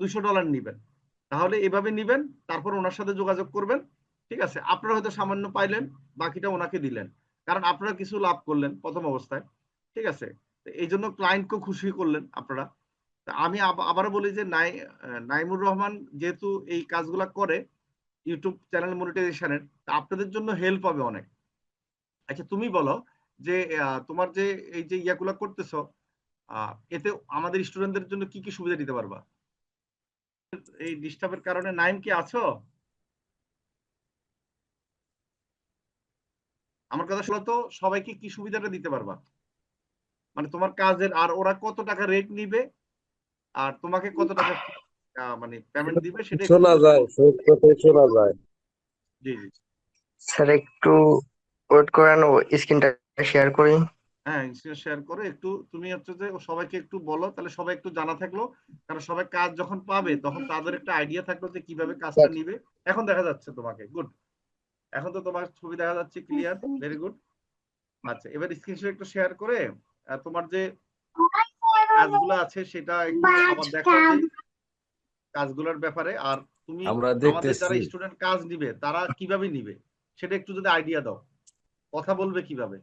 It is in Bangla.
দুইশো ডলার নিবেন। তাহলে এভাবে নিবেন, তারপর ওনার সাথে যোগাযোগ করবেন, ঠিক আছে? আপনারা হয়তো সামান্য পাইলেন, বাকিটা ওনাকে দিলেন। কারণ আপনারা কিছু লাভ করলেন প্রথম অবস্থায়, ঠিক আছে? এই জন্য ক্লায়েন্টকেও খুশি করলেন আপনারা। আমি আবারও বলি যে নাই নাইমুর রহমান যেহেতু এই কাজগুলা করে ইউটিউব চ্যানেল মনিটাইজেশনের তা আপনাদের জন্য হেল্প হবে অনেক। আচ্ছা তুমি বলো যে তোমার যে এই যে ইয়াগুলা করতেছো এতে আমাদের স্টুডেন্টদের জন্য কি কি সুবিধা দিতে পারবা? এই ডিস্টার্বের কারণে নাইম কি আছো? আমার কথা শোনো তো সবাইকে কি সুবিধাটা দিতে পারবা? মানে তোমার কাজের আর ওরা কত টাকা রেট নিবে? আর তোমাকে কত টাকা আহ, মানে পেমেন্ট দিবে সেটা একটু শোনা যায় শোনা যায়। জি জি। স্যার একটু ওয়েট করেন ও স্ক্রিনটা শেয়ার করি। হ্যাঁ শেয়ার করে একটু তুমি হচ্ছে যে সবাইকে একটু বলো তাহলে সবাই একটু জানা থাকল। কারণ সবাই কাজ যখন পাবে তখন তাদের একটা আইডিয়া থাকল যে কীভাবে কাজটা নিবে। এখন দেখা যাচ্ছে তোমাকে গুড এখন তো তোমার ছবি দেখা যাচ্ছে ক্লিয়ার ভেরি গুড আচ্ছা এবার স্ক্রিনশট একটু শেয়ার করে তোমার যে কাজগুলো আছে সেটা একটু দেখো কাজগুলোর ব্যাপারে। আর তুমি আমরা আমাদের যারা স্টুডেন্ট কাজ নিবে তারা কীভাবে নিবে সেটা একটু যদি আইডিয়া দাও। কথা বলবে কীভাবে?